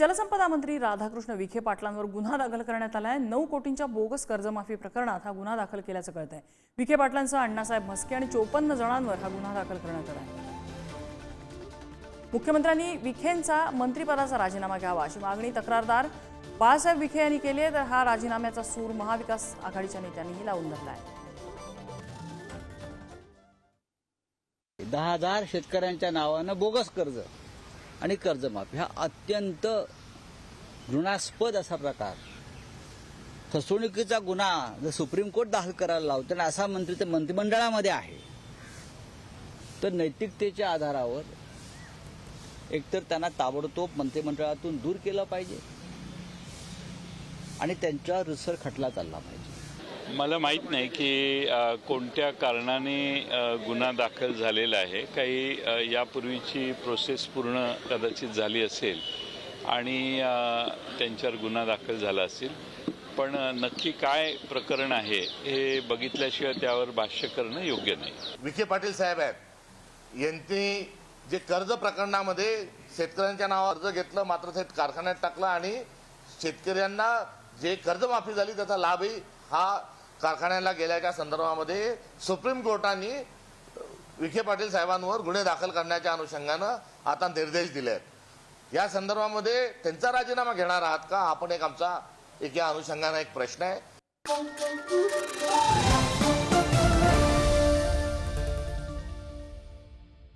जलसंपदा मंत्री राधाकृष्ण विखे पाटलांवर गुन्हा दाखल करण्यात आलाय. नऊ कोटींच्या बोगस कर्जमाफी प्रकरणात हा गुन्हा दाखल केल्याचं कळत आहे विखे पाटलांसह अण्णासाहेब म्हस्के आणि चोपन्न जणांवर हा गुन्हा दाखल करण्यात आला आहे मुख्यमंत्र्यांनी विखेंचा मंत्रिपदाचा राजीनामा घ्यावा अशी मागणी तक्रारदार बाळासाहेब विखे यांनी केली आहे तर हा राजीनाम्याचा सूर महाविकास आघाडीच्या नेत्यांनीही लावून धरला आहे दहा हजार शेतकऱ्यांच्या नावानं बोगस कर्ज. आणि कर्जमाफी. हा अत्यंत घृणास्पद असा प्रकार. फसवणुकीचा गुन्हा जर सुप्रीम कोर्ट दाखल करायला लावतो आणि असा मंत्री तर मंत्रिमंडळामध्ये आहे तर नैतिकतेच्या आधारावर एकतर त्यांना ताबडतोब मंत्रिमंडळातून दूर केलं पाहिजे आणि त्यांच्यावर रुसर खटला चालला पाहिजे. मला माहीत नाही की कोणत्या कारणाने गुन्हा दाखल झालेला आहे. काही यापूर्वीची प्रोसेस पूर्ण कदाचित झाली असेल आणि त्यांच्यावर गुन्हा दाखल झाला असेल. पण नक्की काय प्रकरण आहे हे बघितल्याशिवाय त्यावर भाष्य करणं योग्य नाही. विखे पाटील साहेब आहेत. यांनी जे कर्ज प्रकरणामध्ये शेतकऱ्यांच्या नावावर अर्ज घेतलं मात्र थेट कारखान्यात टाकलं आणि शेतकऱ्यांना जे कर्जमाफी झाली त्याचा लाभही हा कारखान्याला गेल्याच्या संदर्भामध्ये सुप्रीम कोर्टाने विखे पाटील साहेबांवर गुन्हे दाखल करण्याच्या अनुषंगानं आता निर्देश दिले आहेत या संदर्भामध्ये त्यांचा राजीनामा घेणार आहात का? आपण एक आमचा एक या अनुषंगानं एक प्रश्न आहे.